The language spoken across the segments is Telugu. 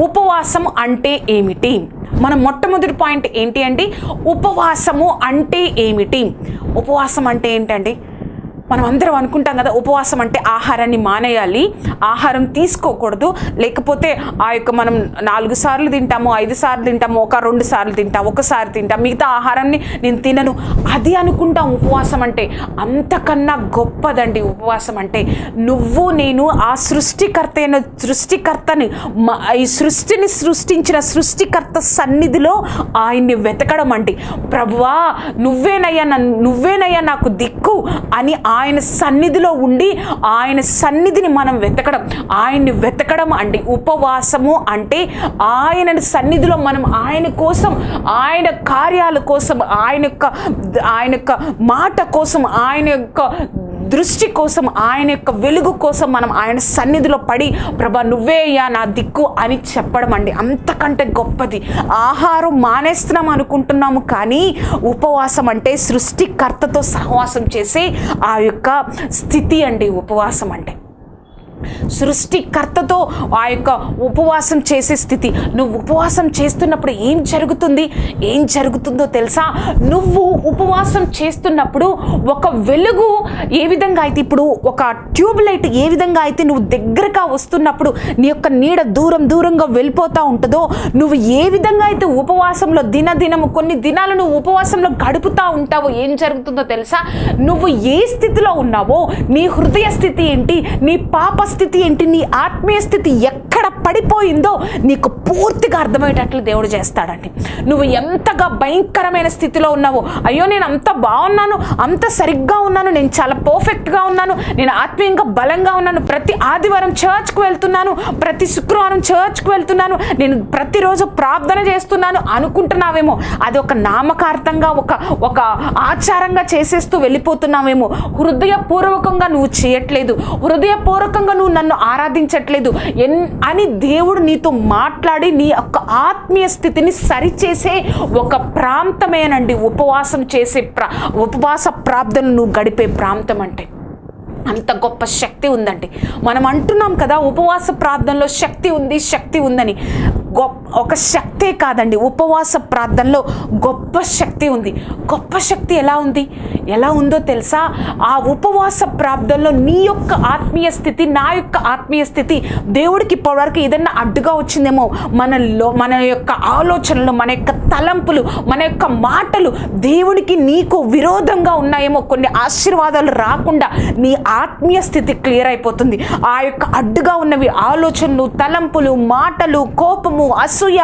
ఉపవాసం అంటే ఏమిటి? మన మొట్టమొదటి పాయింట్ ఏంటి అంటే ఉపవాసము అంటే ఏమిటి? ఉపవాసం అంటే ఏంటండి? మనం అందరం అనుకుంటాం కదా ఉపవాసం అంటే ఆహారాన్ని మానేయాలి ఆహారం తీసుకోకూడదు లేకపోతే ఆ యొక్క మనం నాలుగు సార్లు తింటాము ఐదు సార్లు తింటాము ఒక రెండు సార్లు తింటాం ఒకసారి తింటాం మిగతా ఆహారాన్ని నేను తినను. అది అనుకుంటాం ఉపవాసం అంటే. అంతకన్నా గొప్పదండి ఉపవాసం అంటే. నువ్వు నేను ఆ సృష్టికర్త అయిన సృష్టికర్తని మ- ఈ సృష్టిని సృష్టించిన సృష్టికర్త సన్నిధిలో ఆయన్ని వెతకడం అండి ప్రభువా నువ్వేనయ్యా నన్ను నువ్వేనయ్యా నాకు దిక్కు అని ఆయన సన్నిధిలో ఉండి ఆయన సన్నిధిని మనం వెతకడం ఆయన్ని వెతకడం అంటే ఉపవాసము అంటే ఆయన సన్నిధిలో మనం ఆయన కోసం ఆయన కార్యాల కోసం ఆయన యొక్క ఆయన యొక్క మాట కోసం ఆయన యొక్క దృష్టి కోసం ఆయన యొక్క వెలుగు కోసం మనం ఆయన సన్నిధిలో పడి ప్రభా నువ్వే అయ్యా నా దిక్కు అని చెప్పడం అండి. అంతకంటే గొప్పది. ఆహారం మానేస్తున్నాం అనుకుంటున్నాము కానీ ఉపవాసం అంటే సృష్టికర్తతో సహవాసం చేసే ఆ యొక్క స్థితి అండి ఉపవాసం అంటే. సృష్టికర్తతో ఆ యొక్క ఉపవాసం చేసే స్థితి. నువ్వు ఉపవాసం చేస్తున్నప్పుడు ఏం జరుగుతుంది? ఏం జరుగుతుందో తెలుసా? నువ్వు ఉపవాసం చేస్తున్నప్పుడు ఒక వెలుగు ఏ విధంగా అయితే ఇప్పుడు ఒక ట్యూబ్ లైట్ ఏ విధంగా అయితే నువ్వు దగ్గరగా వస్తున్నప్పుడు నీ యొక్క నీడ దూరం దూరంగా వెళ్ళిపోతూ ఉంటుందో నువ్వు ఏ విధంగా అయితే ఉపవాసంలో దినదినము కొన్ని దినాలు నువ్వు ఉపవాసంలో గడుపుతూ ఉంటావో ఏం జరుగుతుందో తెలుసా? నువ్వు ఏ స్థితిలో ఉన్నావో నీ హృదయ స్థితి ఏంటి? నీ పాప స్థితి ఏంటి? నీ ఆత్మీయ స్థితి ఎక్కడ పడిపోయిందో నీకు పూర్తిగా అర్థమయ్యేటట్లు దేవుడు చేస్తాడండి. నువ్వు ఎంతగా భయంకరమైన స్థితిలో ఉన్నావు అయ్యో నేను అంత బాగున్నాను అంత సరిగ్గా ఉన్నాను నేను చాలా పర్ఫెక్ట్గా ఉన్నాను నేను ఆత్మీయంగా బలంగా ఉన్నాను ప్రతి ఆదివారం చర్చ్కి వెళ్తున్నాను ప్రతి శుక్రవారం చర్చ్కి వెళ్తున్నాను నేను ప్రతిరోజు ప్రార్థన చేస్తున్నాను అనుకుంటున్నావేమో అది ఒక నామకార్థంగా ఒక ఒక ఆచారంగా చేసేస్తూ వెళ్ళిపోతున్నావేమో హృదయపూర్వకంగా నువ్వు చేయట్లేదు హృదయపూర్వకంగా నువ్వు నన్ను ఆరాధించట్లేదు ఎన్ అని దేవుడు నీతో మాట్లాడి నీ యొక్క ఆత్మీయ స్థితిని సరిచేసే ఒక ప్రాంతమేనండి ఉపవాసం చేసే ప్రా ఉపవాస ప్రార్థన నువ్వు గడిపే ప్రాంతం అంటే. అంత గొప్ప శక్తి ఉందండి. మనం అంటున్నాం కదా ఉపవాస ప్రార్థనలో శక్తి ఉంది శక్తి ఉందని. గొప్ప ఒక శక్తే కాదండి. ఉపవాస ప్రార్థనలో గొప్ప శక్తి ఉంది. గొప్ప శక్తి ఎలా ఉంది? ఎలా ఉందో తెలుసా? ఆ ఉపవాస ప్రార్థనలో నీ యొక్క ఆత్మీయ స్థితి నా యొక్క ఆత్మీయ స్థితి దేవుడికి ఇప్పటివరకు ఏదన్నా అడ్డుగా వచ్చిందేమో మనలో మన యొక్క ఆలోచనలు మన యొక్క తలంపులు మన యొక్క మాటలు దేవుడికి నీకు విరోధంగా ఉన్నాయేమో కొన్ని ఆశీర్వాదాలు రాకుండా నీ ఆత్మీయ స్థితి క్లియర్ అయిపోతుంది. ఆ యొక్క అడ్డుగా ఉన్నవి ఆలోచనలు తలంపులు మాటలు కోపము అసూయ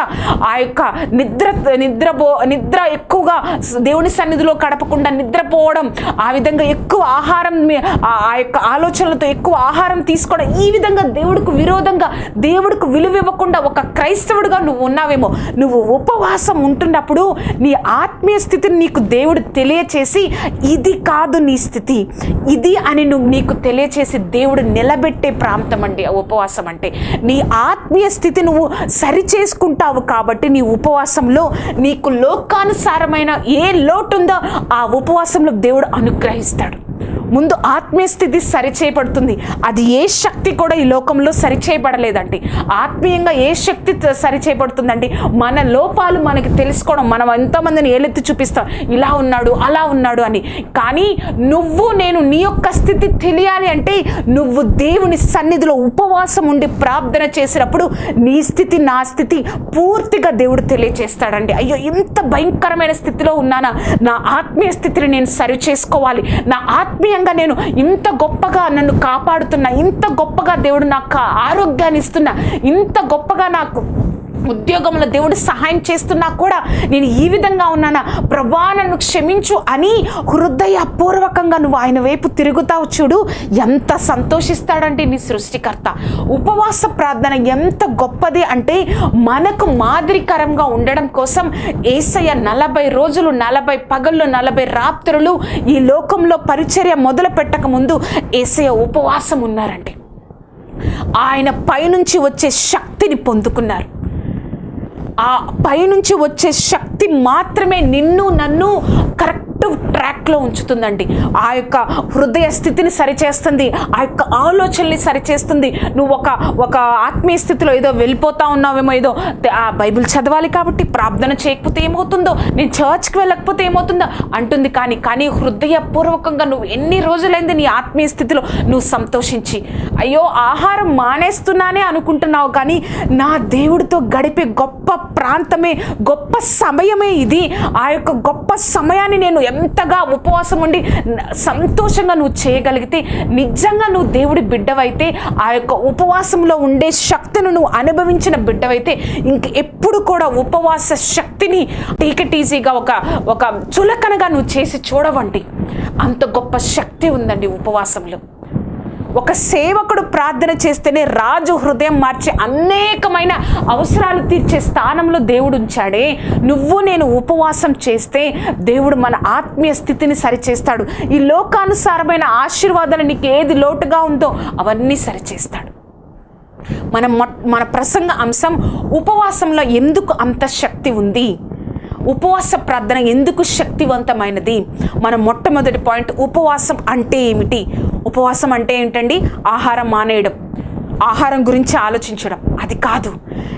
ఆ యొక్క నిద్ర నిద్రపో నిద్ర ఎక్కువగా దేవుని సన్నిధిలో గడపకుండా నిద్రపోవడం ఆ విధంగా ఎక్కువ ఆహారం ఆ ఆ యొక్క ఆలోచనలతో ఎక్కువ ఆహారం తీసుకోవడం ఈ విధంగా దేవుడికి విరోధంగా దేవుడికి విలువ ఇవ్వకుండా ఒక క్రైస్తవుడిగా నువ్వు ఉన్నావేమో నువ్వు ఉపవాసం ఉంటున్నప్పుడు నీ ఆత్మీయ స్థితిని నీకు దేవుడు తెలియచేసి ఇది కాదు నీ స్థితి ఇది అని నువ్వు నీకు తెలియచేసి దేవుడు నిలబెట్టే ప్రాంతం అండి ఆ ఉపవాసం అంటే. నీ ఆత్మీయ స్థితి నువ్వు సరి చేసుకుంటావు కాబట్టి నీ ఉపవాసంలో నీకు లోకానుసారమైన ఏ లోటు ఉందో ఆ ఉపవాసంలో దేవుడు అనుగ్రహిస్తాడు. ముందు ఆత్మీయ స్థితి సరిచేయబడుతుంది. అది ఏ శక్తి కూడా ఈ లోకంలో సరిచేయబడలేదండి. ఆత్మీయంగా ఏ శక్తి సరిచేయబడుతుందండి? మన లోపాలు మనకి తెలుసుకోవడం మనం ఎంతోమందిని ఏలెత్తి చూపిస్తాం. ఇలా ఉన్నాడు అలా ఉన్నాడు అని. కానీ నువ్వు నేను నీ యొక్క స్థితి తెలియాలి అంటే నువ్వు దేవుని సన్నిధిలో ఉపవాసం ఉండి ప్రార్థన చేసినప్పుడు నీ స్థితి నా స్థితి పూర్తిగా దేవుడు తెలియచేస్తాడండి. అయ్యో ఇంత భయంకరమైన స్థితిలో ఉన్నానా? నా ఆత్మీయ స్థితిని నేను సరి చేసుకోవాలి నా ఆత్మీయంగా నేను ఇంత గొప్పగా నన్ను కాపాడుతున్నా ఇంత గొప్పగా దేవుడు నాకు ఆరోగ్యాన్ని ఇస్తున్నా ఇంత గొప్పగా నాకు ఉద్యోగంలో దేవుడు సహాయం చేస్తున్నా కూడా నేను ఈ విధంగా ఉన్నానా? ప్రభా నన్ను క్షమించు అని హృదయపూర్వకంగా నువ్వు ఆయన వైపు తిరుగుతావు చూడు. ఎంత సంతోషిస్తాడంటే నీ సృష్టికర్త. ఉపవాస ప్రార్థన ఎంత గొప్పది అంటే మనకు మాదిరికరంగా ఉండడం కోసం ఏసయ్య నలభై రోజులు నలభై పగళ్ళు నలభై రాత్రులు ఈ లోకంలో పరిచర్య మొదలు పెట్టక ముందు ఏసయ్య ఉపవాసం ఉన్నారండి ఆయన పైనుంచి వచ్చే శక్తిని పొందుకున్నారు. ఆ పైనుంచి వచ్చే శక్తి మాత్రమే నిన్ను నన్ను కరెక్ట్ ట్రాక్లో ఉంచుతుందండి. ఆ యొక్క హృదయ స్థితిని సరిచేస్తుంది. ఆ యొక్క ఆలోచనని సరిచేస్తుంది. నువ్వు ఒక ఒక ఆత్మీయ స్థితిలో ఏదో వెళ్ళిపోతా ఉన్నావేమో ఏదో ఆ బైబిల్ చదవాలి కాబట్టి ప్రార్థన చేయకపోతే ఏమవుతుందో? నేను చర్చ్కి వెళ్ళకపోతే ఏమవుతుందో? అంటుంది కానీ కానీ హృదయపూర్వకంగా నువ్వు ఎన్ని రోజులైంది నీ ఆత్మీయ స్థితిలో నువ్వు సంతోషించి? అయ్యో ఆహారం మానేస్తున్నానే అనుకుంటున్నావు కానీ నా దేవుడితో గడిపే గొప్ప ప్రాంతమే గొప్ప సమయమే ఇది. ఆ యొక్క గొప్ప సమయాన్ని నేను ఎంతగా ఉపవాసం ఉండి సంతోషంగా నువ్వు చేయగలిగితే నిజంగా నువ్వు దేవుడి బిడ్డవైతే ఆ యొక్క ఉపవాసంలో ఉండే శక్తిని నువ్వు అనుభవించిన బిడ్డవైతే ఇంక ఎప్పుడు కూడా ఉపవాస శక్తిని టీకెట్ ఈజీగా ఒక ఒక చులకనగా నువ్వు చేసి చూడవండి. అంత గొప్ప శక్తి ఉందండి ఉపవాసంలో. ఒక సేవకుడు ప్రార్థన చేస్తేనే రాజు హృదయం మార్చే అనేకమైన అవసరాలు తీర్చే స్థానంలో దేవుడు ఉంచాడే. నువ్వు నేను ఉపవాసం చేస్తే దేవుడు మన ఆత్మీయ స్థితిని సరిచేస్తాడు. ఈ లోకానుసారమైన ఆశీర్వాదాలు నీకు ఏది లోటుగా ఉందో అవన్నీ సరిచేస్తాడు. మన మొ- మన ప్రసంగ అంశం ఉపవాసంలో ఎందుకు అంత శక్తి ఉంది? ఉపవాస ప్రార్థన ఎందుకు శక్తివంతమైనది? మన మొట్టమొదటి పాయింట్ ఉపవాసం అంటే ఏమిటి? ఉపవాసం అంటే ఏంటండి? ఆహారం మానేయడం. ఆహారం గురించి ఆలోచించడం. అది కాదు.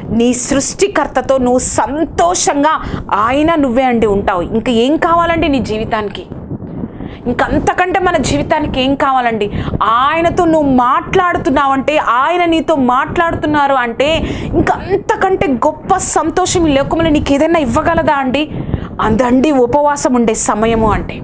నీ సృష్టికర్తతో నువ్వు సంతోషంగా ఆయన నువ్వే అండి ఉంటావు. ఇంకా ఏం కావాలండి నీ జీవితానికి? ఇంకంతకంటే మన జీవితానికి ఏం కావాలండి? ఆయనతో నువ్వు మాట్లాడుతున్నావంటే ఆయన నీతో మాట్లాడుతున్నారు అంటే ఇంకంతకంటే గొప్ప సంతోషం ఈ లోకంలో నీకు ఏదైనా ఇవ్వగలదా అండి? అందండి ఉపవాసం ఉండే సమయము అంటే.